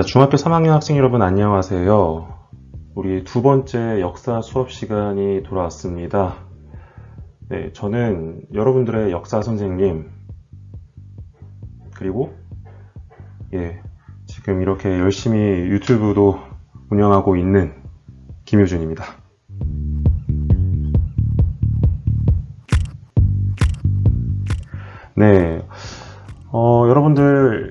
자, 중학교 3학년 학생 여러분 안녕하세요. 우리 두 번째 역사 수업 시간이 돌아왔습니다. 네, 저는 여러분들의 역사 선생님, 그리고, 예, 지금 이렇게 열심히 유튜브도 운영하고 있는 김효준입니다. 네, 어, 여러분들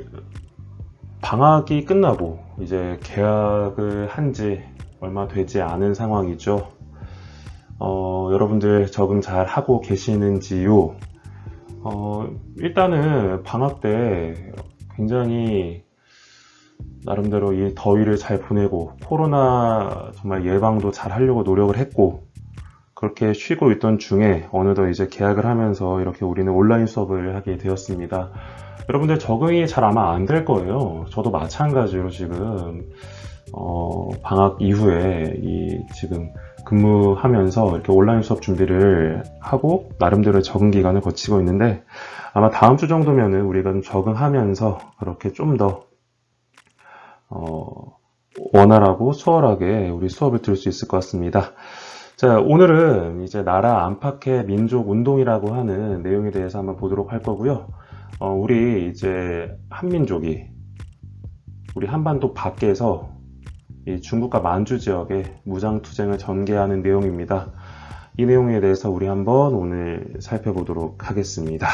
방학이 끝나고 이제 개학을 한 지 얼마 되지 않은 상황이죠. 어, 여러분들 적응 잘 하고 계시는지요? 어, 일단은 방학 때 굉장히 나름대로 이 더위를 잘 보내고 코로나 정말 예방도 잘 하려고 노력을 했고 그렇게 쉬고 있던 중에 어느덧 이제 개학을 하면서 이렇게 우리는 온라인 수업을 하게 되었습니다. 여러분들 적응이 잘 아마 안 될 거예요. 저도 마찬가지로 지금 어, 방학 이후에 이 지금 근무하면서 이렇게 온라인 수업 준비를 하고 나름대로 적응 기간을 거치고 있는데 아마 다음 주 정도면은 우리가 좀 적응하면서 그렇게 좀더 어, 원활하고 수월하게 우리 수업을 들을 수 있을 것 같습니다. 자, 오늘은 이제 나라 안팎의 민족 운동이라고 하는 내용에 대해서 한번 보도록 할 거고요. 어, 우리 이제 한민족이 우리 한반도 밖에서 이 중국과 만주 지역에 무장투쟁을 전개하는 내용입니다. 이 내용에 대해서 우리 한번 오늘 살펴보도록 하겠습니다.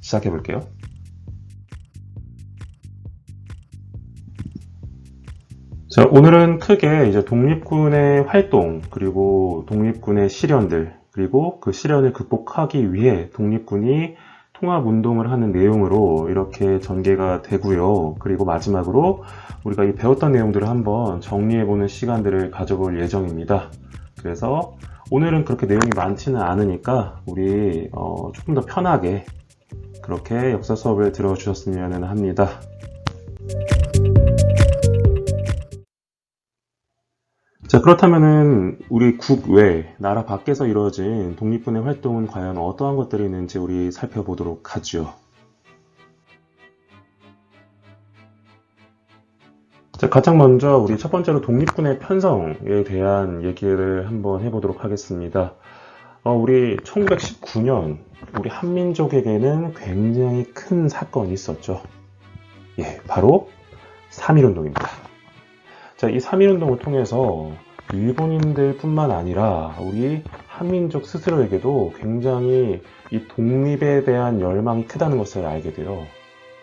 시작해 볼게요. 자, 오늘은 크게 이제 독립군의 활동, 그리고 독립군의 실현들, 그리고 그 실현을 극복하기 위해 독립군이 통합 운동을 하는 내용으로 이렇게 전개가 되고요. 그리고 마지막으로 우리가 이 배웠던 내용들을 한번 정리해보는 시간들을 가져볼 예정입니다. 그래서 오늘은 그렇게 내용이 많지는 않으니까 우리 어, 조금 더 편하게 그렇게 역사 수업을 들어주셨으면 합니다. 자, 그렇다면은 우리 국외, 나라 밖에서 이루어진 독립군의 활동은 과연 어떠한 것들이 있는지 우리 살펴보도록 하죠. 자, 가장 먼저 우리 첫 번째로 독립군의 편성에 대한 얘기를 한번 해보도록 하겠습니다. 어, 우리 1919년 우리 한민족에게는 굉장히 큰 사건이 있었죠. 예, 바로 3.1운동입니다. 자, 이 3.1운동을 통해서 일본인들 뿐만 아니라 우리 한민족 스스로에게도 굉장히 이 독립에 대한 열망이 크다는 것을 알게 돼요.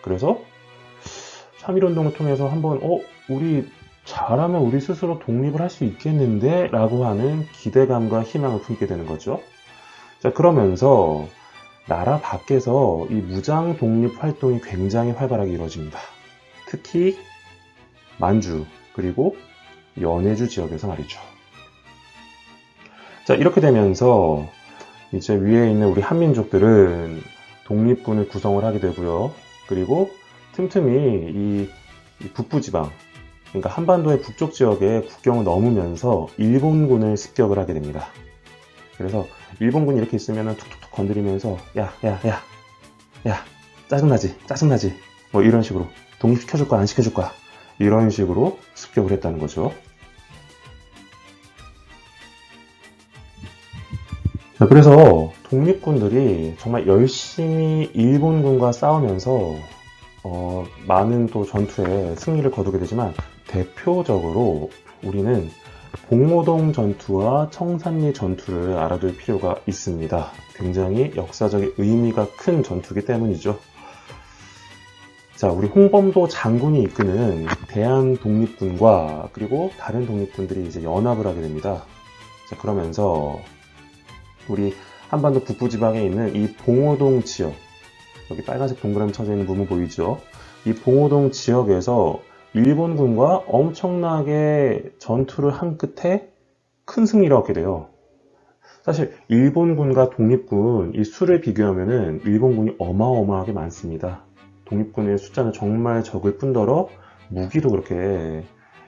그래서 3.1운동을 통해서 한번, 어, 우리 잘하면 우리 스스로 독립을 할 수 있겠는데? 라고 하는 기대감과 희망을 품게 되는 거죠. 자, 그러면서 나라 밖에서 이 무장 독립 활동이 굉장히 활발하게 이루어집니다. 특히 만주, 그리고 연해주 지역에서 말이죠. 자, 이렇게 되면서 이제 위에 있는 우리 한민족들은 독립군을 구성을 하게 되고요. 그리고 틈틈이 이, 이 북부지방, 그러니까 한반도의 북쪽 지역에 국경을 넘으면서 일본군을 습격을 하게 됩니다. 그래서 일본군이 이렇게 있으면 툭툭툭 건드리면서 야, 야, 야, 야, 짜증나지, 짜증나지. 뭐 이런 식으로 독립시켜줄 거야, 안 시켜줄 거야. 이런 식으로 습격을 했다는 거죠. 자, 그래서 독립군들이 정말 열심히 일본군과 싸우면서 어, 많은 또 전투에 승리를 거두게 되지만 대표적으로 우리는 봉오동 전투와 청산리 전투를 알아둘 필요가 있습니다. 굉장히 역사적인 의미가 큰 전투기 때문이죠. 자, 우리 홍범도 장군이 이끄는 대한 독립군과 그리고 다른 독립군들이 이제 연합을 하게 됩니다. 자, 그러면서 우리 한반도 북부 지방에 있는 이 봉오동 지역, 여기 빨간색 동그라미 쳐져 있는 부분 보이죠? 이 봉오동 지역에서 일본군과 엄청나게 전투를 한 끝에 큰 승리를 얻게 돼요. 사실 일본군과 독립군 이 수를 비교하면은 일본군이 어마어마하게 많습니다. 독립군의 숫자는 정말 적을 뿐더러 무기도 그렇게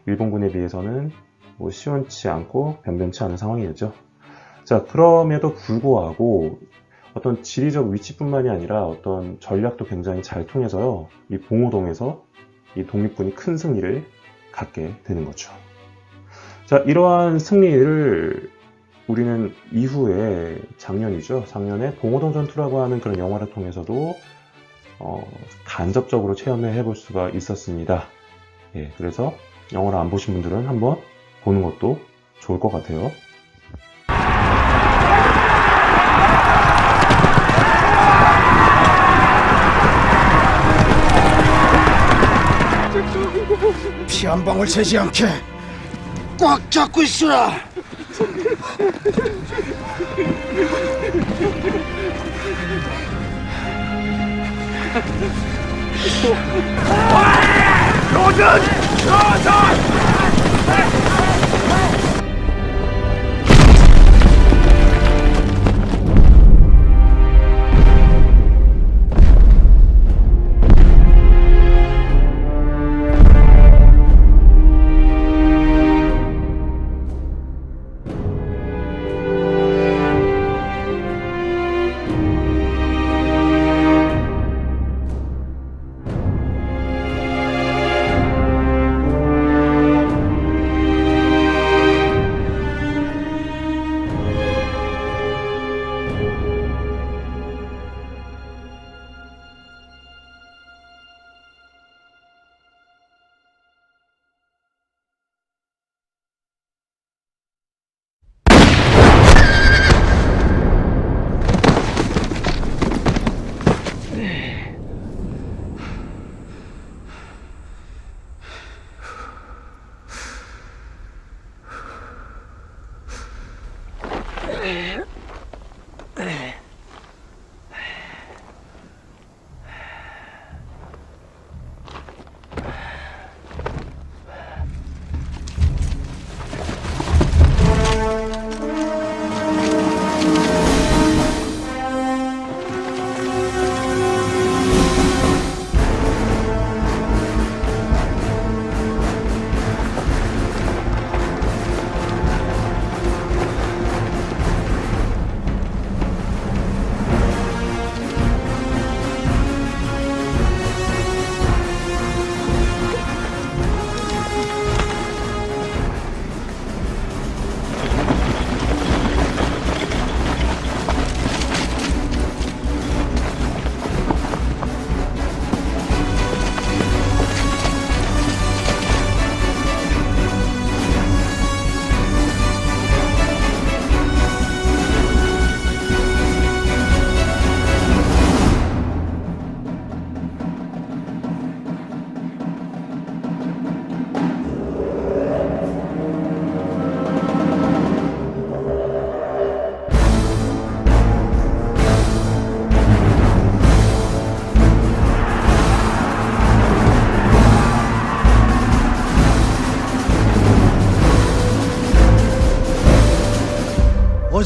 일본군에 비해서는 뭐 시원치 않고 변변치 않은 상황이었죠. 자, 그럼에도 불구하고 어떤 지리적 위치뿐만이 아니라 어떤 전략도 굉장히 잘 통해서요. 이 봉오동에서 이 독립군이 큰 승리를 갖게 되는 거죠. 자, 이러한 승리를 우리는 이후에 작년이죠. 작년에 봉오동 전투라고 하는 그런 영화를 통해서도 어, 간접적으로 체험해 해볼 수가 있었습니다. 예, 그래서 영화를 안 보신 분들은 한번 보는 것도 좋을 것 같아요. 피 한 방울 새지 않게 꽉 잡고 있으라. 给我进去！给我！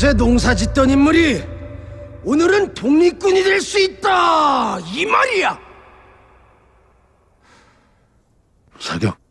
어제 농사 짓던 인물이 오늘은 독립군이 될 수 있다 이 말이야. 사격.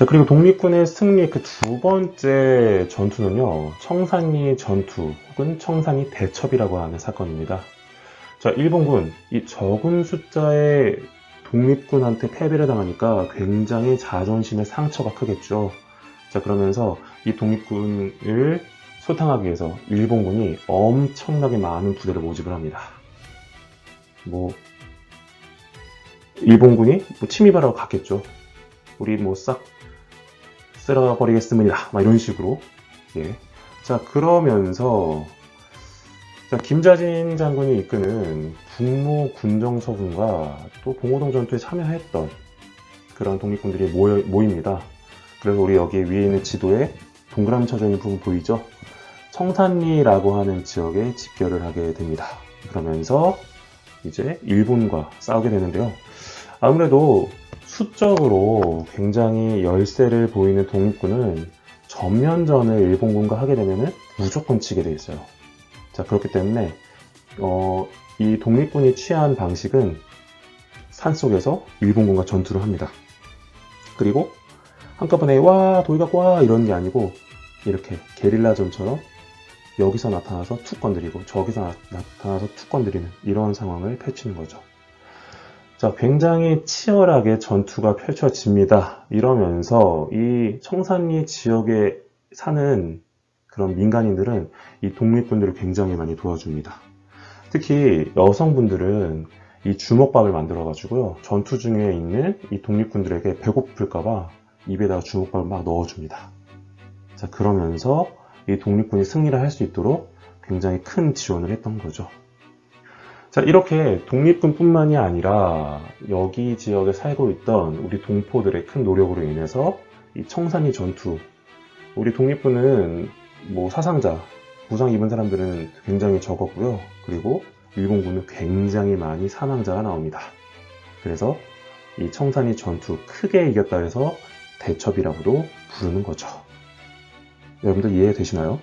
자, 그리고 독립군의 승리 그 두 번째 전투는요, 청산리 전투 혹은 청산리 대첩이라고 하는 사건입니다. 자, 일본군, 이 적은 숫자의 독립군한테 패배를 당하니까 굉장히 자존심의 상처가 크겠죠. 자, 그러면서 이 독립군을 소탕하기 위해서 일본군이 엄청나게 많은 부대를 모집을 합니다. 뭐, 일본군이 뭐 침입하러 갔겠죠. 우리 뭐 싹 쓸어 버리겠습니다. 막 이런 식으로. 예. 자, 그러면서, 자, 김자진 장군이 이끄는 북모 군정서군과 또 봉오동 전투에 참여했던 그런 독립군들이 모여, 모입니다. 그래서 우리 여기 위에 있는 지도에 동그라미 쳐져 있는 부분 보이죠? 청산리라고 하는 지역에 집결을 하게 됩니다. 그러면서 이제 일본과 싸우게 되는데요. 아무래도 수적으로 굉장히 열세를 보이는 독립군은 전면전을 일본군과 하게 되면 무조건 치게 돼 있어요. 자, 그렇기 때문에, 어, 이 독립군이 취한 방식은 산속에서 일본군과 전투를 합니다. 그리고 한꺼번에 와, 도이 갖고 와! 이런 게 아니고, 이렇게 게릴라전처럼 여기서 나타나서 툭 건드리고 저기서 나, 나타나서 툭 건드리는 이런 상황을 펼치는 거죠. 자, 굉장히 치열하게 전투가 펼쳐집니다. 이러면서 이 청산리 지역에 사는 그런 민간인들은 이 독립군들을 굉장히 많이 도와줍니다. 특히 여성분들은 이 주먹밥을 만들어 가지고요. 전투 중에 있는 이 독립군들에게 배고플까봐 입에다가 주먹밥을 막 넣어줍니다. 자, 그러면서 이 독립군이 승리를 할 수 있도록 굉장히 큰 지원을 했던 거죠. 자, 이렇게 독립군뿐만이 아니라 여기 지역에 살고 있던 우리 동포들의 큰 노력으로 인해서 이 청산리 전투, 우리 독립군은 뭐 사상자, 부상 입은 사람들은 굉장히 적었고요. 그리고 일본군은 굉장히 많이 사망자가 나옵니다. 그래서 이 청산리 전투 크게 이겼다 해서 대첩이라고도 부르는 거죠. 여러분들 이해되시나요?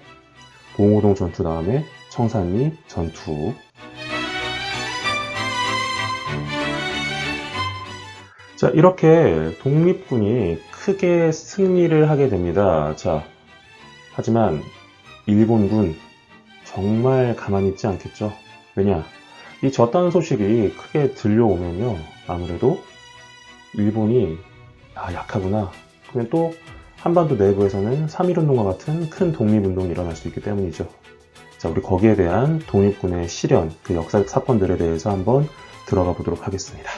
봉오동 전투 다음에 청산리 전투. 자, 이렇게 독립군이 크게 승리를 하게 됩니다. 자, 하지만 일본군 정말 가만히 있지 않겠죠? 왜냐? 이 졌다는 소식이 크게 들려오면요. 아무래도 일본이 아, 약하구나. 그냥 또 한반도 내부에서는 3.1운동과 같은 큰 독립운동이 일어날 수 있기 때문이죠. 자, 우리 거기에 대한 독립군의 실현, 그 역사적 사건들에 대해서 한번 들어가 보도록 하겠습니다.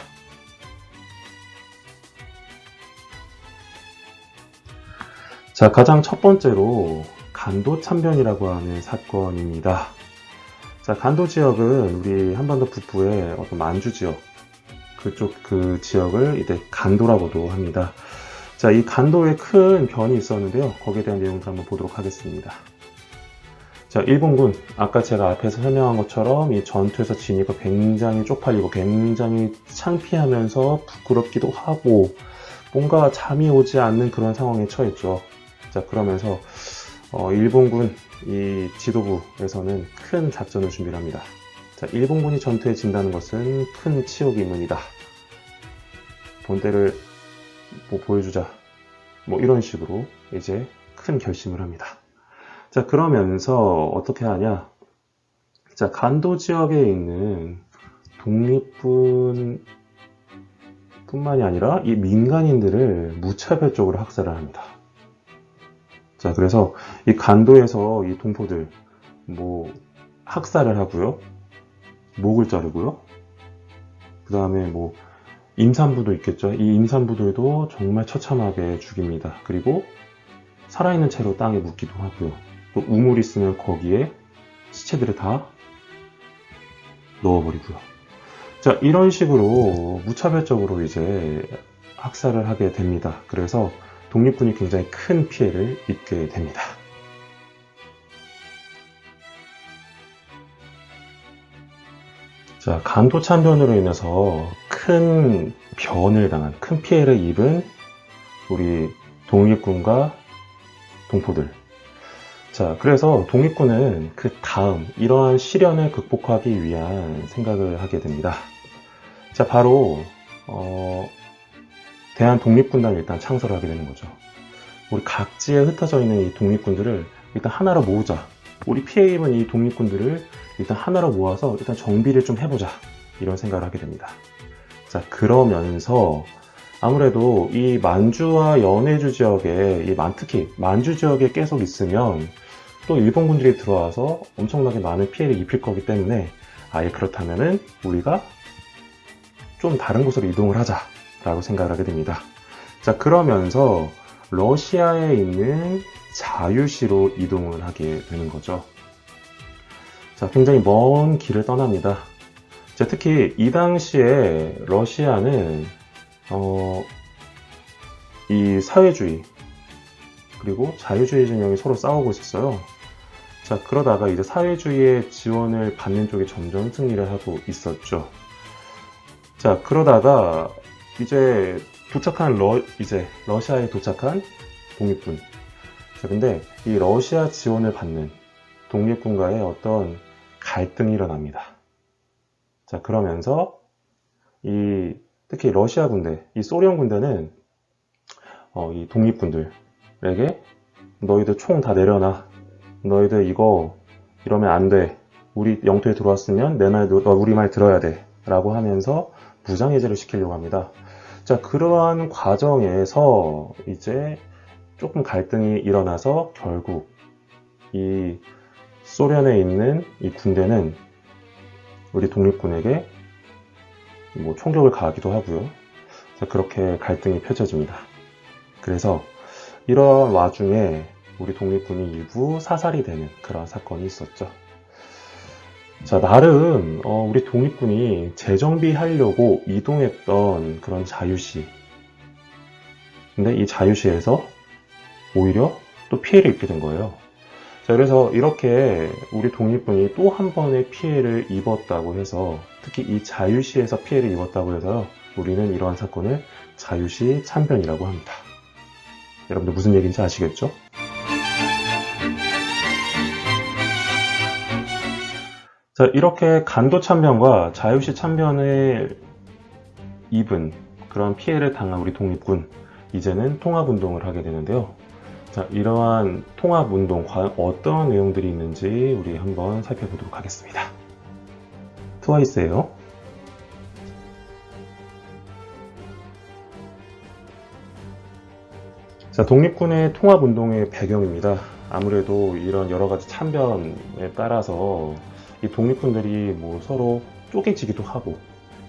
자, 가장 첫 번째로 간도 참변이라고 하는 사건입니다. 자, 간도 지역은 우리 한반도 북부의 어떤 만주 지역, 그쪽 그 지역을 이제 간도라고도 합니다. 자, 이 간도에 큰 변이 있었는데요. 거기에 대한 내용을 한번 보도록 하겠습니다. 자, 일본군, 아까 제가 앞에서 설명한 것처럼 이 전투에서 지니까 굉장히 쪽팔리고 굉장히 창피하면서 부끄럽기도 하고 뭔가 잠이 오지 않는 그런 상황에 처했죠. 자, 그러면서 어, 일본군 이 지도부에서는 큰 작전을 준비를 합니다. 자, 일본군이 전투에 진다는 것은 큰 치욕이 문이다. 본때를 뭐 보여주자. 뭐 이런 식으로 이제 큰 결심을 합니다. 자, 그러면서 어떻게 하냐? 자, 간도 지역에 있는 독립군 뿐만이 아니라 이 민간인들을 무차별적으로 학살을 합니다. 자, 그래서 이 간도에서 이 동포들 뭐 학살을 하고요. 목을 자르고요. 그 다음에 뭐 임산부도 있겠죠. 이 임산부들도 정말 처참하게 죽입니다. 그리고 살아있는 채로 땅에 묻기도 하고요. 또 우물이 있으면 거기에 시체들을 다 넣어버리고요. 자, 이런 식으로 무차별적으로 이제 학살을 하게 됩니다. 그래서 독립군이 굉장히 큰 피해를 입게 됩니다. 자, 간도 참변으로 인해서 큰 변을 당한, 큰 피해를 입은 우리 독립군과 동포들. 자, 그래서 독립군은 그 다음 이러한 시련을 극복하기 위한 생각을 하게 됩니다. 자, 바로, 어, 대한 독립군단을 일단 창설을 하게 되는 거죠. 우리 각지에 흩어져 있는 이 독립군들을 일단 하나로 모으자. 우리 피해 입은 이 독립군들을 일단 하나로 모아서 일단 정비를 좀 해보자. 이런 생각을 하게 됩니다. 자, 그러면서 아무래도 이 만주와 연해주 지역에, 이 만, 특히 만주 지역에 계속 있으면 또 일본군들이 들어와서 엄청나게 많은 피해를 입힐 거기 때문에 아예 그렇다면은 우리가 좀 다른 곳으로 이동을 하자 라고 생각을 하게 됩니다. 자, 그러면서 러시아에 있는 자유시로 이동을 하게 되는 거죠. 자, 굉장히 먼 길을 떠납니다. 자, 특히 이 당시에 러시아는 어, 이 사회주의 그리고 자유주의 진영이 서로 싸우고 있었어요. 자, 그러다가 이제 사회주의의 지원을 받는 쪽이 점점 승리를 하고 있었죠. 자, 그러다가 이제 도착한 러, 이제 러시아에 도착한 독립군. 자, 근데 이 러시아 지원을 받는 독립군과의 어떤 갈등이 일어납니다. 자, 그러면서 이 특히 러시아 군대, 이 소련 군대는 어, 이 독립군들에게 너희들 총 다 내려놔. 너희들 이거 이러면 안 돼. 우리 영토에 들어왔으면 내 말, 너 우리 말 들어야 돼. 라고 하면서 무장해제를 시키려고 합니다. 자, 그러한 과정에서 이제 조금 갈등이 일어나서 결국 이 소련에 있는 이 군대는 우리 독립군에게 뭐 총격을 가하기도 하고요. 자, 그렇게 갈등이 펼쳐집니다. 그래서 이런 와중에 우리 독립군이 일부 사살이 되는 그런 사건이 있었죠. 자, 나름 어, 우리 독립군이 재정비하려고 이동했던 그런 자유시. 근데 이 자유시에서 오히려 또 피해를 입게 된 거예요. 자, 그래서 이렇게 우리 독립군이 또 한 번의 피해를 입었다고 해서 특히 이 자유시에서 피해를 입었다고 해서 우리는 이러한 사건을 자유시 참변이라고 합니다. 여러분들 무슨 얘기인지 아시겠죠? 자, 이렇게 간도 참변과 자유시 참변을 입은 그런 피해를 당한 우리 독립군, 이제는 통합운동을 하게 되는데요. 자, 이러한 통합운동, 과연 어떤 내용들이 있는지 우리 한번 살펴보도록 하겠습니다. 트와이스예요. 자, 독립군의 통합운동의 배경입니다. 아무래도 이런 여러 가지 참변에 따라서 이 독립군들이 뭐 서로 쪼개지기도 하고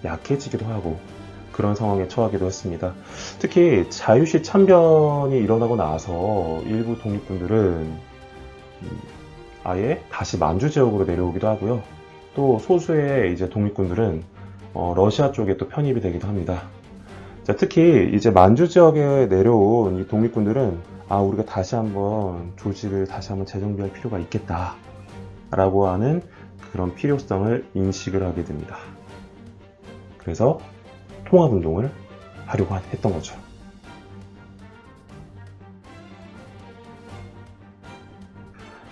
약해지기도 하고 그런 상황에 처하기도 했습니다. 특히 자유시 참변이 일어나고 나서 일부 독립군들은 음, 아예 다시 만주 지역으로 내려오기도 하고요. 또 소수의 이제 독립군들은 어, 러시아 쪽에 또 편입이 되기도 합니다. 자, 특히 이제 만주 지역에 내려온 이 독립군들은 아 우리가 다시 한번 조직을 다시 한번 재정비할 필요가 있겠다 라고 하는 그런 필요성을 인식을 하게 됩니다. 그래서 통합 운동을 하려고 했던 거죠.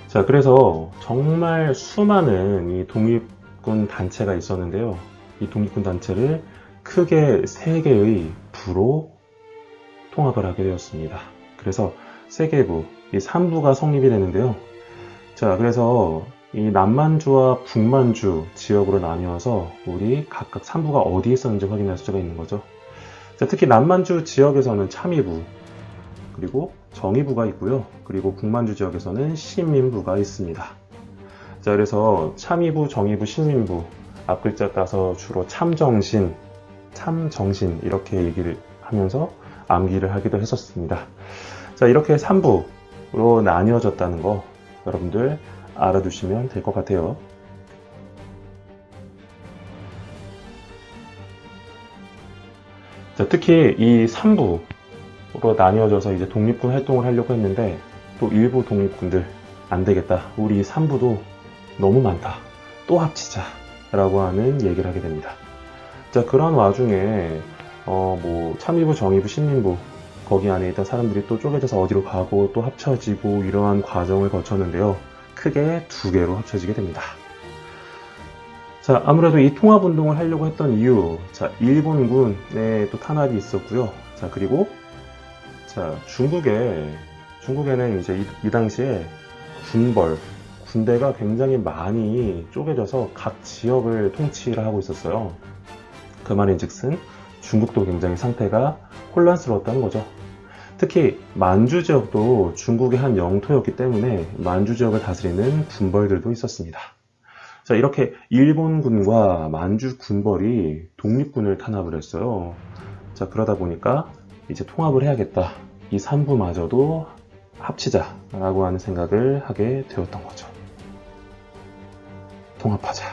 자, 그래서 정말 수많은 이 독립군 단체가 있었는데요. 이 독립군 단체를 크게 세 개의 부로 통합을 하게 되었습니다. 그래서 세계부, 이 3부가 성립이 되는데요. 자, 그래서 이 남만주와 북만주 지역으로 나뉘어서 우리 각각 3부가 어디에 있었는지 확인할 수가 있는 거죠. 자, 특히 남만주 지역에서는 참의부, 그리고 정의부가 있고요. 그리고 북만주 지역에서는 시민부가 있습니다. 자, 그래서 참의부, 정의부, 시민부 앞 글자 따서 주로 참정신, 참정신 이렇게 얘기를 하면서 암기를 하기도 했었습니다. 자, 이렇게 3부로 나뉘어졌다는 거 여러분들 알아두시면 될 것 같아요. 자, 특히 이 3부로 나뉘어져서 이제 독립군 활동을 하려고 했는데 또 일부 독립군들 안 되겠다. 우리 3부도 너무 많다. 또 합치자. 라고 하는 얘기를 하게 됩니다. 자, 그런 와중에 어, 뭐 참의부, 정의부, 신민부 거기 안에 있던 사람들이 또 쪼개져서 어디로 가고 또 합쳐지고 이러한 과정을 거쳤는데요. 크게 두 개로 합쳐지게 됩니다. 자, 아무래도 이 통합 운동을 하려고 했던 이유, 자, 일본군의 또 탄압이 있었고요. 자, 그리고, 자, 중국에, 중국에는 이제 이, 이 당시에 군벌, 군대가 굉장히 많이 쪼개져서 각 지역을 통치를 하고 있었어요. 그 말인 즉슨 중국도 굉장히 상태가 혼란스러웠다는 거죠. 특히 만주 지역도 중국의 한 영토였기 때문에 만주 지역을 다스리는 군벌들도 있었습니다. 자, 이렇게 일본군과 만주 군벌이 독립군을 탄압을 했어요. 자, 그러다 보니까 이제 통합을 해야겠다. 이 3부마저도 합치자라고 하는 생각을 하게 되었던 거죠. 통합하자.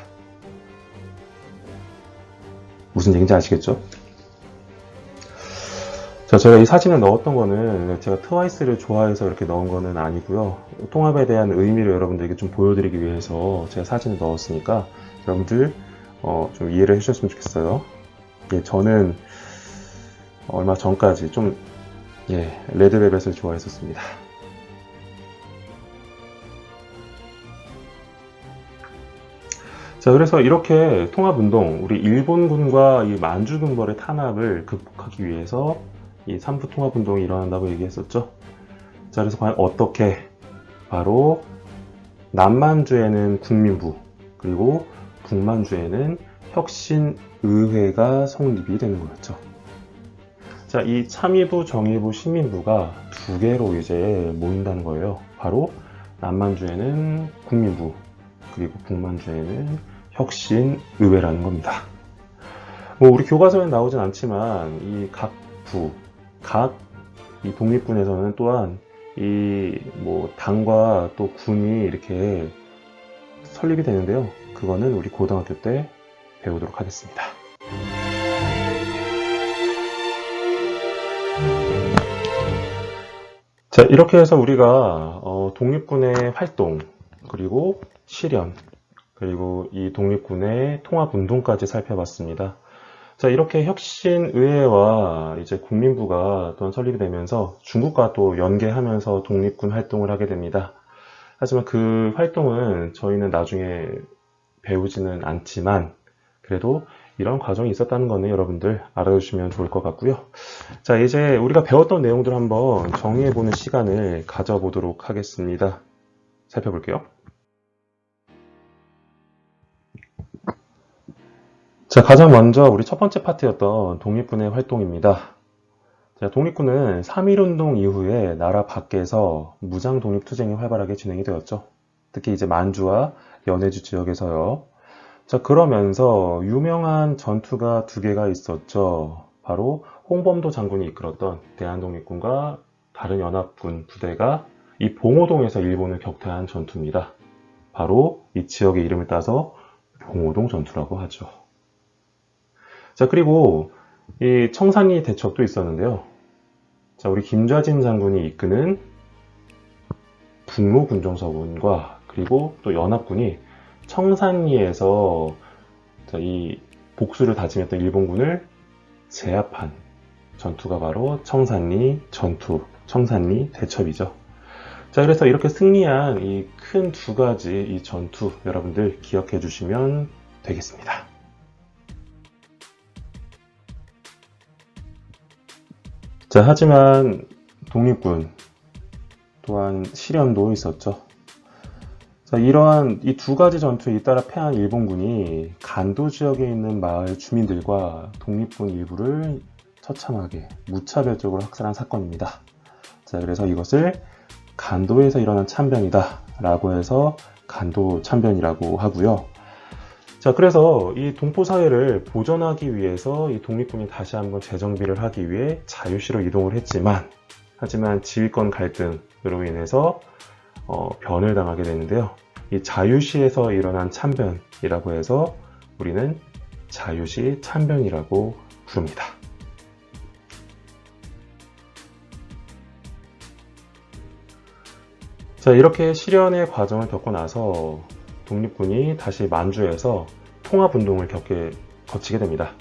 무슨 얘기인지 아시겠죠? 자, 제가 이 사진을 넣었던 거는 제가 트와이스를 좋아해서 이렇게 넣은 거는 아니고요. 통합에 대한 의미를 여러분들에게 좀 보여드리기 위해서 제가 사진을 넣었으니까 여러분들 어, 좀 이해를 해주셨으면 좋겠어요. 예, 저는 얼마 전까지 좀 예, 레드벨벳을 좋아했었습니다. 자, 그래서 이렇게 통합운동, 우리 일본군과 이 만주군벌의 탄압을 극복하기 위해서 이 삼부 통합 운동이 일어난다고 얘기했었죠. 자, 그래서 과연 어떻게 바로 남만주에는 국민부, 그리고 북만주에는 혁신의회가 성립이 되는 거였죠. 자, 이 참의부, 정의부, 시민부가 두 개로 이제 모인다는 거예요. 바로 남만주에는 국민부, 그리고 북만주에는 혁신의회라는 겁니다. 뭐 우리 교과서에 나오진 않지만 이 각 부, 각 이 독립군에서는 또한 이 뭐 당과 또 군이 이렇게 설립이 되는데요. 그거는 우리 고등학교 때 배우도록 하겠습니다. 자, 이렇게 해서 우리가 어, 독립군의 활동, 그리고 실현, 그리고 이 독립군의 통합운동까지 살펴봤습니다. 자, 이렇게 혁신의회와 이제 국민부가 또한 설립이 되면서 중국과 또 연계하면서 독립군 활동을 하게 됩니다. 하지만 그 활동은 저희는 나중에 배우지는 않지만 그래도 이런 과정이 있었다는 거는 여러분들 알아두시면 좋을 것 같고요. 자, 이제 우리가 배웠던 내용들 한번 정리해보는 시간을 가져보도록 하겠습니다. 살펴볼게요. 자, 가장 먼저 우리 첫 번째 파트였던 독립군의 활동입니다. 자, 독립군은 3.1운동 이후에 나라 밖에서 무장 독립투쟁이 활발하게 진행이 되었죠. 특히 이제 만주와 연해주 지역에서요. 자, 그러면서 유명한 전투가 두 개가 있었죠. 바로 홍범도 장군이 이끌었던 대한독립군과 다른 연합군 부대가 이 봉오동에서 일본을 격퇴한 전투입니다. 바로 이 지역의 이름을 따서 봉오동 전투라고 하죠. 자, 그리고 이 청산리 대첩도 있었는데요. 자, 우리 김좌진 장군이 이끄는 북로 군정서군과 그리고 또 연합군이 청산리에서 자, 이 복수를 다짐했던 일본군을 제압한 전투가 바로 청산리 전투, 청산리 대첩이죠. 자, 그래서 이렇게 승리한 이 큰 두 가지 이 전투 여러분들 기억해 주시면 되겠습니다. 자, 하지만 독립군 또한 실현도 있었죠. 자, 이러한 이 두 가지 전투에 잇따라 패한 일본군이 간도 지역에 있는 마을 주민들과 독립군 일부를 처참하게 무차별적으로 학살한 사건입니다. 자, 그래서 이것을 간도에서 일어난 참변이다 라고 해서 간도 참변이라고 하고요. 자, 그래서 이 동포 사회를 보존하기 위해서 이 독립군이 다시 한번 재정비를 하기 위해 자유시로 이동을 했지만, 하지만 지휘권 갈등으로 인해서 어, 변을 당하게 되는데요. 이 자유시에서 일어난 참변이라고 해서 우리는 자유시 참변이라고 부릅니다. 자, 이렇게 실현의 과정을 겪고 나서 독립군이 다시 만주에서 통합운동을 겪게, 거치게 됩니다.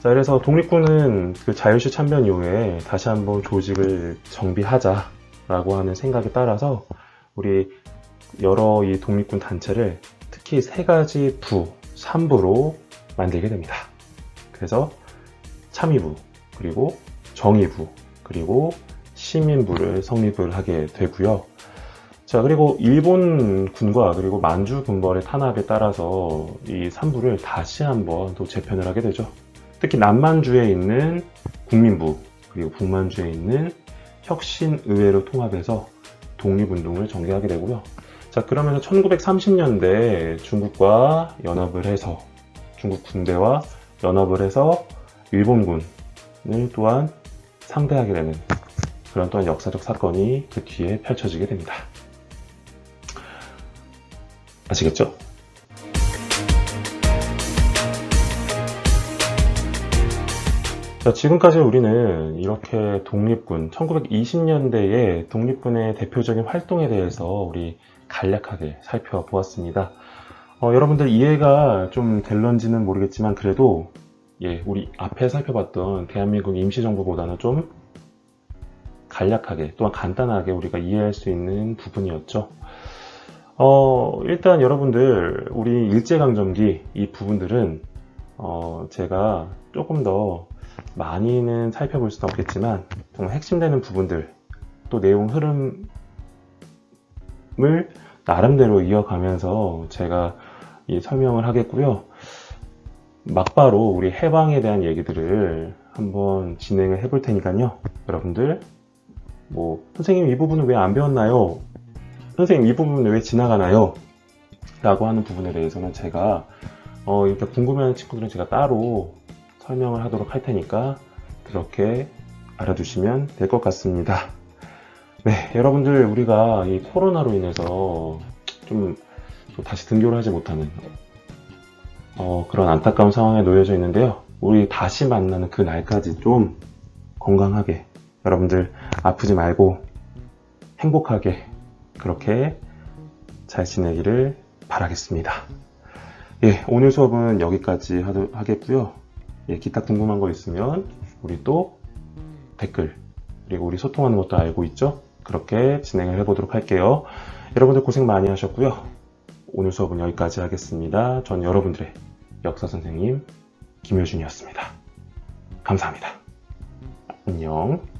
자, 그래서 독립군은 그 자유시 참변 이후에 다시 한번 조직을 정비하자라고 하는 생각에 따라서 우리 여러 이 독립군 단체를 특히 세 가지 부, 3부로 만들게 됩니다. 그래서 참의부, 그리고 정의부, 그리고 시민부를 성립을 하게 되고요. 자, 그리고 일본 군과 그리고 만주 군벌의 탄압에 따라서 이 3부를 다시 한번 또 재편을 하게 되죠. 특히 남만주에 있는 국민부, 그리고 북만주에 있는 혁신의회로 통합해서 독립운동을 전개하게 되고요. 자, 그러면서 1930년대 중국과 연합을 해서 중국 군대와 연합을 해서 일본군을 또한 상대하게 되는 그런 또한 역사적 사건이 그 뒤에 펼쳐지게 됩니다. 아시겠죠? 자, 지금까지 우리는 이렇게 독립군, 1920년대의 독립군의 대표적인 활동에 대해서 우리 간략하게 살펴보았습니다. 어, 여러분들 이해가 좀 될런지는 모르겠지만 그래도 예, 우리 앞에 살펴봤던 대한민국 임시정부보다는 좀 간략하게 또한 간단하게 우리가 이해할 수 있는 부분이었죠. 어, 일단 여러분들 우리 일제강점기 이 부분들은 어, 제가 조금 더 많이는 살펴볼 수는 없겠지만 정말 핵심되는 부분들 또 내용 흐름을 나름대로 이어가면서 제가 이 설명을 하겠고요. 막바로 우리 해방에 대한 얘기들을 한번 진행을 해볼 테니까요. 여러분들 뭐 선생님 이 부분은 왜 안 배웠나요? 선생님 이 부분은 왜 지나가나요? 라고 하는 부분에 대해서는 제가 어, 이렇게 궁금해하는 친구들은 제가 따로 설명을 하도록 할 테니까 그렇게 알아두시면 될 것 같습니다. 네, 여러분들 우리가 이 코로나로 인해서 좀또 다시 등교를 하지 못하는 어, 그런 안타까운 상황에 놓여져 있는데요. 우리 다시 만나는 그 날까지 좀 건강하게 여러분들 아프지 말고 행복하게 그렇게 잘 지내기를 바라겠습니다. 예, 오늘 수업은 여기까지 하도, 하겠고요. 예, 기타 궁금한 거 있으면 우리 또 댓글 그리고 우리 소통하는 것도 알고 있죠? 그렇게 진행을 해보도록 할게요. 여러분들 고생 많이 하셨고요. 오늘 수업은 여기까지 하겠습니다. 전 여러분들의 역사 선생님 김효준이었습니다. 감사합니다. 안녕.